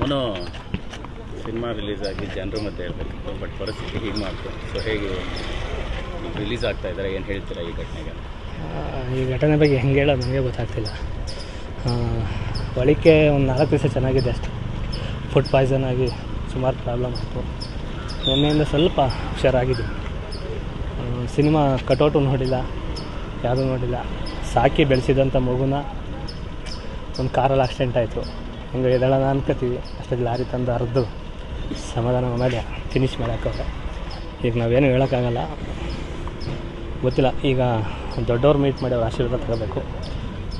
ಮನೋ, cinema release ಆಗಿ ಜನರ ಮಧ್ಯೆ ಹೇಳ್ಬೇಕು ಬಟ್ ಪರಿಸ್ಥಿತಿ ಹೀಗೆ ಮಾಡ್ತು. ಸೊ ಹೇಗೆ ರಿಲೀಸ್ ಆಗ್ತಾ ಇದ್ದಾರೆ ಏನು ಹೇಳ್ತೀರಾ ಈ ಘಟನೆಗೆ? ಈ ಘಟನೆ ಬಗ್ಗೆ ಹೆಂಗೆ ಹೇಳೋದು ನನಗೆ ಗೊತ್ತಾಗ್ತಿಲ್ಲ. ಒಳಿಕೆ ಒಂದು ನಾಲ್ಕು ದಿವಸ ಚೆನ್ನಾಗಿದೆ ಅಷ್ಟೆ. ಫುಡ್ ಪಾಯ್ಸನ್ ಆಗಿ ಸುಮಾರು ಪ್ರಾಬ್ಲಮ್ ಆಯಿತು. ನಿನ್ನೆಯಿಂದ ಸ್ವಲ್ಪ ಹುಷಾರಾಗಿದೆ ಸಿನಿಮಾ ಕಟೌಟು ನೋಡಿಲ್ಲ, ಯಾವುದೂ ನೋಡಿಲ್ಲ. ಸಾಕಿ ಬೆಳೆಸಿದಂಥ ಮಗುನ ಒಂದು ಕಾರಲ್ಲಿ ಆಕ್ಸಿಡೆಂಟ್ ಆಯಿತು. ಹಿಂಗೆ ಎದಳೋಣ ಅನ್ಕೋತೀವಿ. ಅಷ್ಟೇ ಲಾರಿ ತಂದು ಅರ್ದು ಸಮಾಧಾನ ಮಾಡಿ ಫಿನಿಶ್ ಮಾಡೋಕ್ಕವ್ರೆ ಈಗ ನಾವೇನು ಹೇಳೋಕ್ಕಾಗಲ್ಲ. ಗೊತ್ತಿಲ್ಲ. ಈಗ ದೊಡ್ಡವ್ರು ಮೀಟ್ ಮಾಡಿ ಅವ್ರ ಆಶೀರ್ವಾದ ತಗೋಬೇಕು.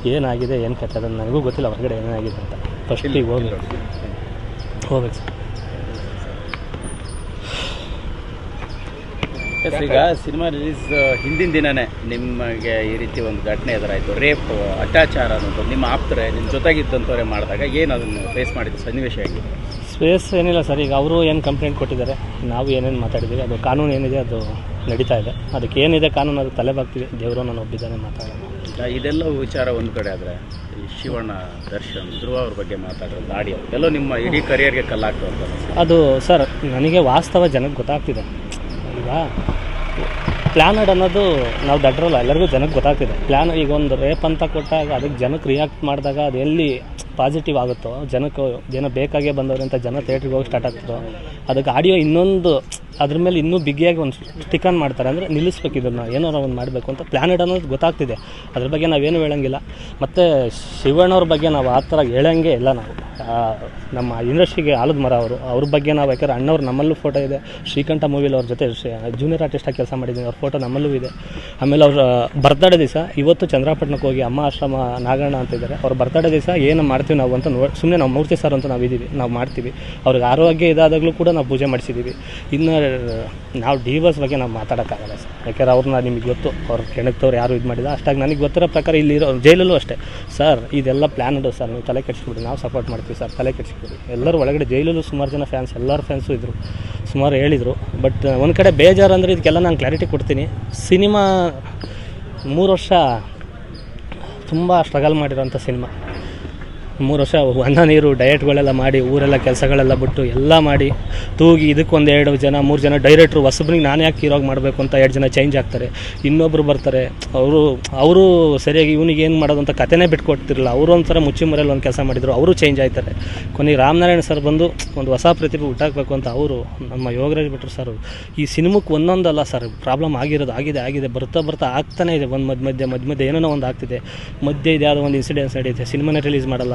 ಏನಾಗಿದೆ, ಏನು ಕತೆ ಅದನ್ನು ನನಗೂ ಗೊತ್ತಿಲ್ಲ. ಹೊರಗಡೆ ಏನಾಗಿದೆ ಅಂತ. ಫಸ್ಟಿಗೆ ಹೋಗಿ ಹೋಗ್ಬೇಕು ಸರ್. ಎಸ್ ಈಗ ಸಿನಿಮಾ ರಿಲೀಸ್ ಹಿಂದಿನ ದಿನನೇ ನಿಮಗೆ ಈ ರೀತಿ ಒಂದು ಘಟನೆ ಎದುರಾಯಿತು. ರೇಪ್ ಅತ್ಯಾಚಾರ ಅನ್ನೋದು ನಿಮ್ಮ ಆಪ್ತರೆ ನಿಮ್ಮ ಜೊತೆಗಿದ್ದಂಥವ್ರೆ ಮಾಡಿದಾಗ ಏನು ಅದನ್ನು ಫೇಸ್ ಮಾಡಿದ್ದು? ಸನ್ನಿವೇಶ ಹೇಗಿದೆ? ಸ್ಪೇಸ್ ಏನಿಲ್ಲ ಸರ್ ಈಗ ಅವರು ಏನು ಕಂಪ್ಲೇಂಟ್ ಕೊಟ್ಟಿದ್ದಾರೆ ನಾವು ಏನೇನು ಮಾತಾಡಿದ್ದೀವಿ ಅದು ಕಾನೂನು ಏನಿದೆ ಅದು ನಡೀತಾ ಇದೆ. ಅದಕ್ಕೆ ಏನಿದೆ ಕಾನೂನು ಅದು ತಲೆ ಬಾಗ್ತೀವಿ ದೇವರು ನಾನು ಒಬ್ಬಿದ್ದಾನೆ ಮಾತಾಡೋಣ. ಇದೆಲ್ಲ ವಿಚಾರ ಒಂದು ಕಡೆ ಆದರೆ ಈ ಶಿವಣ್ಣ ದರ್ಶನ್ ಧ್ರುವ ಅವ್ರ ಬಗ್ಗೆ ಮಾತಾಡೋದು ಆಡಿಯೋ ಎಲ್ಲೋ ನಿಮ್ಮ ಇಡೀ ಕರಿಯರ್ಗೆ ಕಲ್ಲಾಗ್ತದೆ ಅದು ಸರ್ ನನಗೆ ವಾಸ್ತವ ಜನಕ್ಕೆ ಗೊತ್ತಾಗ್ತಿದೆ. ಈಗ ಪ್ಲ್ಯಾನಡ್ ಅನ್ನೋದು ನಾವು ದಡ್ರಲ್ಲ, ಎಲ್ಲರಿಗೂ ಜನಕ್ಕೆ ಗೊತ್ತಾಗ್ತಿದೆ. ಪ್ಲ್ಯಾನ್ ಈಗ ಒಂದು ರೇಪ್ ಅಂತ ಕೊಟ್ಟಾಗ, ಅದಕ್ಕೆ ಜನಕ್ಕೆ ರಿಯಾಕ್ಟ್ ಮಾಡಿದಾಗ ಅದು ಎಲ್ಲಿ ಪಾಸಿಟಿವ್ ಆಗುತ್ತೋ, ಜನಕ್ಕೆ ಜನ ಬೇಕಾಗೇ ಬಂದವ್ರೆ ಅಂತ ಜನ ಥಿಯೇಟ್ರಿಗೆ ಹೋಗಿ ಸ್ಟಾರ್ಟ್ ಆಗ್ತಿರೋ ಅದಕ್ಕೆ ಆಡಿಯೋ ಇನ್ನೊಂದು, ಅದ್ರ ಮೇಲೆ ಇನ್ನೂ ಬಿಗಿಯಾಗಿ ಒಂದು ಸ್ಟಿಕನ್ ಮಾಡ್ತಾರೆ, ಅಂದರೆ ನಿಲ್ಲಿಸ್ಬೇಕು ಇದನ್ನು ಏನೋ ಒಂದು ಮಾಡಬೇಕು ಅಂತ ಪ್ಲ್ಯಾನೆಟ್ ಅನ್ನೋದು ಗೊತ್ತಾಗ್ತಿದೆ. ಅದ್ರ ಬಗ್ಗೆ ನಾವೇನು ಹೇಳೋಂಗಿಲ್ಲ. ಮತ್ತು ಶಿವಣ್ಣವ್ರ ಬಗ್ಗೆ ನಾವು ಆ ಥರ ಹೇಳೋಂಗೆ ಇಲ್ಲ ನಾವು. ನಮ್ಮ ಇಂಡಸ್ಟ್ರಿಗೆ ಆಲದ ಮರ ಅವರು, ಅವ್ರ ಬಗ್ಗೆ ನಾವು ಯಾಕಂದ್ರೆ ಅಣ್ಣವ್ರು ನಮ್ಮಲ್ಲೂ ಫೋಟೋ ಇದೆ. ಶ್ರೀಕಂಠ ಮೂವಿಲಿ ಅವ್ರ ಜೊತೆ ಜೂನಿಯರ್ ಆರ್ಟಿಸ್ಟಾಗಿ ಕೆಲಸ ಮಾಡಿದ್ದೀನಿ, ಅವ್ರ ಫೋಟೋ ನಮ್ಮಲ್ಲೂ ಇದೆ. ಆಮೇಲೆ ಅವ್ರ, ಬರ್ತ್ಡೇ ದಿವಸ, ಇವತ್ತು ಚಂದ್ರಪಟ್ಟಣಕ್ಕೆ ಹೋಗಿ ಅಮ್ಮ ಆಶ್ರಮ ನಾಗಣ್ಣ ಅಂತಿದ್ದಾರೆ ಅವ್ರ ಬರ್ತ್ಡೇ ದಿವಸ ಏನು ಮಾಡ್ತೀವಿ ನಾವು ಅಂತ ನೋಡಿ ಸುಮ್ಮನೆ ನಾವು ಮೂರ್ತಿ ಸರ್ ಅಂತ ನಾವು ಇದ್ದೀವಿ, ನಾವು ಮಾಡ್ತೀವಿ. ಅವ್ರಿಗೆ ಆರೋಗ್ಯ ಇದಾದಾಗಲೂ ಕೂಡ ನಾವು ಪೂಜೆ ಮಾಡಿಸಿದ್ದೀವಿ ಇನ್ನು, ನಾವು ಡಿವರ್ಸ್ ಬಗ್ಗೆ ನಾವು ಮಾತಾಡೋಕ್ಕಾಗಲ್ಲ ಸರ್. ಯಾಕೆಂದ್ರೆ ಅವ್ರನ್ನ ನಿಮಗೆ ಗೊತ್ತು, ಅವ್ರ ಕೆಣಕ್ತವ್ರು ಯಾರು ಇದು ಮಾಡಿಲ್ಲ. ಅಷ್ಟಾಗಿ ನನಗೆ ಗೊತ್ತಿರೋ ಪ್ರಕಾರ ಇಲ್ಲಿರೋ ಜೈಲಲ್ಲೂ ಅಷ್ಟೇ. ಸರ್, ಇದೆಲ್ಲ ಪ್ಲ್ಯಾನ್ಡು ಸರ್. ನೀವು ತಲೆ ಕೆಡಿಸ್ಬಿಡಿ, ನಾವು ಸಪೋರ್ಟ್ ಮಾಡ್ತೀವಿ ಸರ್. ತಲೆ ಕೆಡಿಸ್ಬಿಡಿ. ಎಲ್ಲರೂ ಒಳಗಡೆ ಜೈಲಲ್ಲೂ ಸುಮಾರು ಜನ ಫ್ಯಾನ್ಸ್ ಎಲ್ಲರ ಫ್ಯಾನ್ಸು ಇದ್ದರು ಸುಮಾರು ಹೇಳಿದರು. ಬಟ್ ಒಂದು ಕಡೆ ಬೇಜಾರು ಅಂದರೆ ಇದಕ್ಕೆಲ್ಲ ನಾನು ಕ್ಲಾರಿಟಿ ಕೊಡ್ತೀನಿ. ಸಿನಿಮಾ ಮೂರು ವರ್ಷ ತುಂಬ ಸ್ಟ್ರಗಲ್ ಮಾಡಿರೋಂಥ ಸಿನಿಮಾ. ಮೂರು ವರ್ಷ ಅನ್ನ ನೀರು ಡಯಟ್ಗಳೆಲ್ಲ ಮಾಡಿ, ಊರೆಲ್ಲ ಕೆಲಸಗಳೆಲ್ಲ ಬಿಟ್ಟು ಎಲ್ಲ ಮಾಡಿ ತೂಗಿ ಇದಕ್ಕೊಂದು ಎರಡು ಜನ, ಮೂರು ಜನ ಡೈರೆಕ್ಟ್ರು ಹೊಸಬ್ರಿಗೆ ನಾನು ಯಾಕೆ ಇರೋಗಿ ಮಾಡಬೇಕು ಅಂತ ಎರಡು ಜನ ಚೇಂಜ್ ಆಗ್ತಾರೆ. ಇನ್ನೊಬ್ಬರು ಬರ್ತಾರೆ. ಅವರು ಅವರು ಸರಿಯಾಗಿ ಇವನಿಗೆ ಏನು ಮಾಡೋದು ಅಂತ ಕತೆನೇ ಬಿಟ್ಕೊಡ್ತಿರಲ್ಲ ಅವರು ಒಂಥರ ಮುಚ್ಚಿ ಮರೆಯಲ್ಲಿ ಒಂದು ಕೆಲಸ ಮಾಡಿದರು, ಅವರು ಚೇಂಜ್ ಆಯ್ತಾರೆ. ಕೊನೆಗೆ ರಾಮನಾರಾಯಣ ಸರ್ ಬಂದು ಒಂದು ಹೊಸ ಪ್ರತಿಭೆ ಹುಟ್ಟಾಕಬೇಕು ಅಂತ ಅವರು ನಮ್ಮ ಯೋಗರಾಜ್ ಬಿಟ್ಟರು ಸರ್ ಈ ಸಿನಿಮಕ್ಕೆ ಒಂದೊಂದಲ್ಲ ಸರ್ ಪ್ರಾಬ್ಲಮ್ ಆಗಿರೋದು, ಆಗಿದೆ ಆಗಿದೆ, ಬರ್ತಾ ಬರ್ತಾ ಆಗ್ತಾನೆ ಇದೆ. ಒಂದು ಮಧ್ಯ ಮಧ್ಯ ಮಧ್ಯ ಮಧ್ಯ ಏನೋ ಒಂದು ಆಗ್ತಿದೆ. ಮಧ್ಯ ಇದು ಯಾವುದೋ ಒಂದು ಇನ್ಸಿಡೆನ್ಸ್ ನಡೆಯುತ್ತೆ ಸಿನಿಮಾನೇ ರಿಲೀಸ್ ಮಾಡಲ್ಲ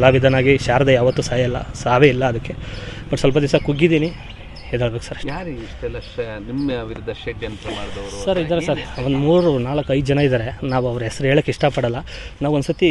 ಕಲಾವಿದನಾಗಿ ಶಾರದೆ ಯಾವತ್ತೂ ಸಾಯಲ್ಲ ಸಾವೇ ಇಲ್ಲ ಅದಕ್ಕೆ. ಬಟ್ ಸ್ವಲ್ಪ ದಿವಸ ಕುಗ್ಗಿದ್ದೀನಿ ಎದ್ದೇಳ್ಬೇಕು ಸರ್ ಯಾರು ಇಷ್ಟೆಲ್ಲ ನಿಮ್ಮ ವಿರುದ್ಧ ಷಡ್ಯಂತ್ರ ಮಾಡಿದವರು ಸರ್ ಇದ್ದಾರೆ ಸರ್ ಒಂದು ಮೂರು ನಾಲ್ಕು ಐದು ಜನ ಇದ್ದಾರೆ. ನಾವು ಅವ್ರ ಹೆಸರು ಹೇಳೋಕ್ಕೆ ಇಷ್ಟಪಡಲ್ಲ. ನಾವು ಒಂದು ಸತಿ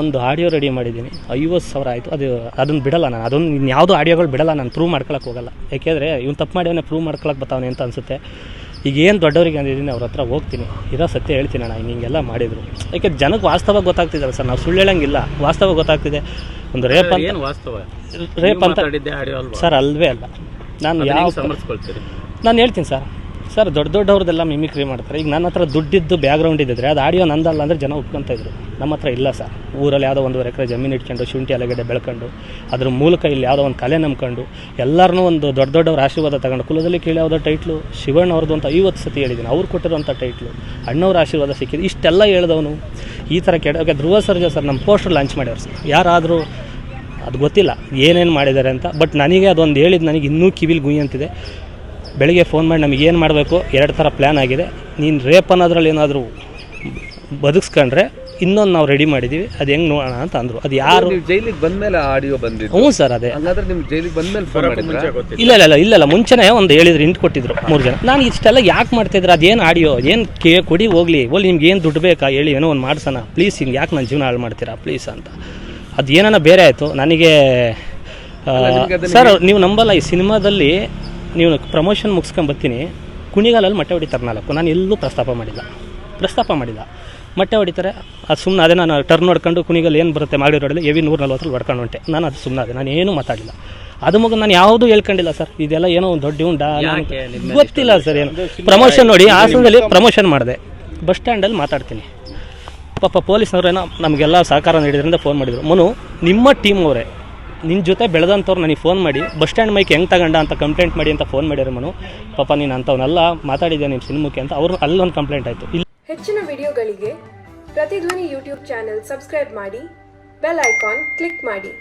ಒಂದು ಆಡಿಯೋ ರೆಡಿ ಮಾಡಿದ್ದೀನಿ. ಐವತ್ತು ಸಾವಿರ ಆಯಿತು. ಅದು ಅದನ್ನು ಬಿಡಲ್ಲ ನಾನು. ಅದೊಂದು ಇನ್ಯಾವುದೋ ಆಡಿಯೋಗಳು ಬಿಡಲ್ಲ. ನಾನು ಪ್ರೂವ್ ಮಾಡ್ಕೊಳಕ್ಕೆ ಹೋಗಲ್ಲ. ಯಾಕೆಂದರೆ ಇವ್ನು ತಪ್ಪು ಮಾಡ್ಯವನೇ ಪ್ರೂವ್ ಮಾಡ್ಕೊಳಕ್ಕೆ ಬರ್ತಾವನೆ ಅಂತ ಅನಿಸುತ್ತೆ. ಈಗ ಏನು ದೊಡ್ಡವರಿಗೆ ಅಂದಿದ್ದೀನಿ ಅವ್ರ ಹತ್ರ ಹೋಗ್ತೀನಿ. ಇರೋ ಸತ್ಯ ಹೇಳ್ತೀನಿ ನಾನು ಹಿಂಗೆ ಹಿಂಗೆಲ್ಲ ಮಾಡಿದರು. ಯಾಕೆ ಜನಕ್ಕೆ ವಾಸ್ತವ ಗೊತ್ತಾಗ್ತಿದ್ದಾರೆ ಸರ್. ನಾವು ಸುಳ್ಳು ಹೇಳಂಗಿಲ್ಲ. ವಾಸ್ತವ ಗೊತ್ತಾಗ್ತಿದೆ. ಒಂದು ರೇಪ್ ಅಂತ ವಾಸ್ತವ? ರೇಪ್ ಅಂತ ಸರ್ ಅಲ್ವೇ ಅಲ್ಲ. ನಾನು ಯಾವ ನಾನು ಹೇಳ್ತೀನಿ ಸರ್. ಸರ್, ದೊಡ್ಡ ದೊಡ್ಡವ್ರದ್ದೆಲ್ಲ ಮಿಮಿಕ್ರಿ ಮಾಡ್ತಾರೆ. ಈಗ ನನ್ನ ಹತ್ರ ದುಡ್ಡಿದ್ದು ಬ್ಯಾಗ್ರೌಂಡ್ ಇದ್ದಿದ್ರೆ ಅದು ಆಡಿಯೋ ನಂದಲ್ಲ ಅಂದರೆ ಜನ ಇದ್ರು. ನಮ್ಮ ಹತ್ರ ಇಲ್ಲ ಸರ್. ಊರಲ್ಲಿ ಯಾವುದೋ ಒಂದೂವರೆ ಎಕರೆ ಜಮೀನು ಇಟ್ಕೊಂಡು, ಶುಂಠಿ ಅಲೆಗಡೆ ಬೆಳ್ಕೊಂಡು, ಅದ್ರ ಮೂಲಕ ಇಲ್ಲಿ ಯಾವುದೋ ಒಂದು ಕಲೆ ನಂಬ್ಕೊಂಡು ಎಲ್ಲರನ್ನೂ ಒಂದು ದೊಡ್ಡ ದೊಡ್ಡವ್ರ ಆಶೀರ್ವಾದ ತಗೊಂಡು, ಕುಲದಲ್ಲಿ ಕೇಳಿ ಯಾವುದೋ ಟೈಟ್ಲು ಶಿವಣ್ಣ ಅವ್ರದ್ದು ಅಂತ ಐವತ್ತು ಸತಿ ಹೇಳಿದ್ದೀನಿ ಅವ್ರು ಕೊಟ್ಟಿರೋಂಥ ಟೈಟ್ಲು ಅಣ್ಣವ್ರ ಆಶೀರ್ವಾದ ಸಿಕ್ಕಿದೆ. ಇಷ್ಟೆಲ್ಲ ಹೇಳ್ದವನು, ಈ ಥರ ಓಕೆ, ಧ್ರುವ ಸರ್ಜಾ ಸರ್ ನಮ್ಮ ಪೋಸ್ಟರ್ ಲಾಂಚ್ ಮಾಡ್ಯಾರ ಸರ್. ಯಾರಾದರೂ, ಅದು ಗೊತ್ತಿಲ್ಲ, ಏನೇನು ಮಾಡಿದ್ದಾರೆ ಅಂತ. ಬಟ್ ನನಗೆ ಅದೊಂದು ಹೇಳಿದ್ದು ನನಗೆ ಇನ್ನೂ ಕಿವಿಲಿ ಗುಯ್ ಅಂತಿದೆ. ಬೆಳಿಗ್ಗೆ ಫೋನ್ ಮಾಡಿ ನಮಗೆ ಏನು ಮಾಡಬೇಕು? ಎರಡು ಥರ ಪ್ಲ್ಯಾನ್ ಆಗಿದೆ. ನೀನು ರೇಪ್ ಅನ್ನೋದ್ರಲ್ಲಿ ಏನಾದರೂ ಬದುಕ್ಸ್ಕೊಂಡ್ರೆ ಇನ್ನೊಂದು ನಾವು ರೆಡಿ ಮಾಡಿದ್ದೀವಿ ಅದು ಹೆಂಗೆ ನೋಡೋಣ ಅಂತ ಅಂದರು. ಅದು ಯಾರು ನೀವು ಜೈಲಿಗೆ ಬಂದ್ಮೇಲೆ ಆಡಿಯೋ ಬಂದಿದ್ದು. ಹ್ಞೂ ಸರ್ ಅದೇ. ಹಂಗಾದ್ರೆ ನಿಮ್ಮ ಜೈಲಿಗೆ ಬಂದ್ಮೇಲೆ ಫೋನ್ ಮಾಡಿದ್ರೆ? ಇಲ್ಲ ಇಲ್ಲ ಇಲ್ಲ ಇಲ್ಲ ಇಲ್ಲ. ಮುಂಚೆನೇ ಒಂದು ಹೇಳಿದ್ರು ಹಿಂಟ್ ಕೊಟ್ಟಿದ್ರು ಮೂರು ಜನ. ನಾನು ಇಷ್ಟೆಲ್ಲ ಯಾಕೆ ಮಾಡ್ತಿದ್ರು? ಅದೇನು ಆಡಿಯೋ ಏನು ಕೇ ಕೊಡಿ ಹೋಗ್ಲಿ. ಓಲಿ ನಿಮ್ಗೆ ಏನು ದುಡ್ಡು ಬೇಕಾ? ಹೇಳಿ ಏನೋ ಒಂದು ಮಾಡ್ಸೋಣ. ಪ್ಲೀಸ್ ಹಿಂಗೆ ಯಾಕೆ ನನ್ನ ಜೀವನ ಹಾಳು ಮಾಡ್ತೀರಾ? ಪ್ಲೀಸ್ ಅಂತ. ಅದು ಏನಾನ ಬೇರೆ ಆಯಿತು. ನನಗೆ ಸರ್ ನೀವು ನಂಬಲ್ಲ ಈ ಸಿನಿಮಾದಲ್ಲಿ ನೀವು ಪ್ರಮೋಷನ್ ಮುಗಿಸ್ಕೊಂಬರ್ತೀನಿ ಕುಣಿಗಾಲಲ್ಲಿ ಮೊಟ್ಟೆ ಹೊಡಿತಾರೆ ನಾಲ್ಕು. ನಾನು ಎಲ್ಲೂ ಪ್ರಸ್ತಾಪ ಮಾಡಿಲ್ಲ. ಪ್ರಸ್ತಾಪ ಮಾಡಿಲ್ಲ. ಮೊಟ್ಟೆ ಹೊಡಿತಾರೆ. ಅದು ಸುಮ್ಮನೆ ಅದೇ ನಾನು ಟರ್ನ್ ಹೊಡ್ಕೊಂಡು ಕುಣಿಗಾಲ ಏನು ಬರುತ್ತೆ ಮಾಡಿ ರೋಡಲ್ಲಿ ಎವಿ ನೂರ ನಲ್ವತ್ತರಲ್ಲಿ ಹೊಡ್ಕೊಂಡು ಹೊಂಟೆ. ನಾನು ಅದು ಸುಮ್ಮನೆ ಅದೇ. ನಾನು ಏನೂ ಮಾತಾಡಿಲ್ಲ. ಅದು ಮುಗಿದು ನಾನು ಯಾವುದೂ ಹೇಳ್ಕೊಂಡಿಲ್ಲ ಸರ್. ಇದೆಲ್ಲ ಏನೋ ಒಂದು ದೊಡ್ಡ ಉಂಡ ಗೊತ್ತಿಲ್ಲ ಸರ್ ಏನು. ಪ್ರಮೋಷನ್ ನೋಡಿ ಹಾಸನದಲ್ಲಿ ಪ್ರಮೋಷನ್ ಮಾಡಿದೆ. ಬಸ್ ಸ್ಟ್ಯಾಂಡಲ್ಲಿ ಮಾತಾಡ್ತೀನಿ. ಪಾಪ ಪೊಲೀಸ್ನವ್ರೇನೋ ನಮಗೆಲ್ಲ ಸಹಕಾರ ನೀಡಿದ್ರಿಂದ ಫೋನ್ ಮಾಡಿದರು. ಮನು ನಿಮ್ಮ ಟೀಮ್ ಅವರೇ. ನಿನ್ನ ಜೊತೆ ಬೆಳೆದಂಥವ್ರು ನನಗೆ ಫೋನ್ ಮಾಡಿ, ಬಸ್ ಸ್ಟ್ಯಾಂಡ್ ಮೈಕ್ ಹೆಂಗೆ ತಗೊಂಡ ಅಂತ ಕಂಪ್ಲೇಂಟ್ ಮಾಡಿ ಅಂತ ಫೋನ್ ಮಾಡಿದ್ರು ಮನು. ಪಾಪ ನೀನು ಅಂಥವನ್ನೆಲ್ಲ ಮಾತಾಡಿದ್ದೆ ನಿಮ್ಮ ಸಿನಿಮಕ್ಕೆ ಅಂತ ಅವ್ರು ಅಲ್ಲೊಂದು ಕಂಪ್ಲೇಂಟ್ ಆಯಿತು. ಇಲ್ಲಿ ಹೆಚ್ಚಿನ ವಿಡಿಯೋಗಳಿಗೆ ಪ್ರತಿಧ್ವನಿ ಯೂಟ್ಯೂಬ್ ಚಾನೆಲ್ ಸಬ್ಸ್ಕ್ರೈಬ್ ಮಾಡಿ ಬೆಲ್ ಐಕಾನ್ ಕ್ಲಿಕ್ ಮಾಡಿ.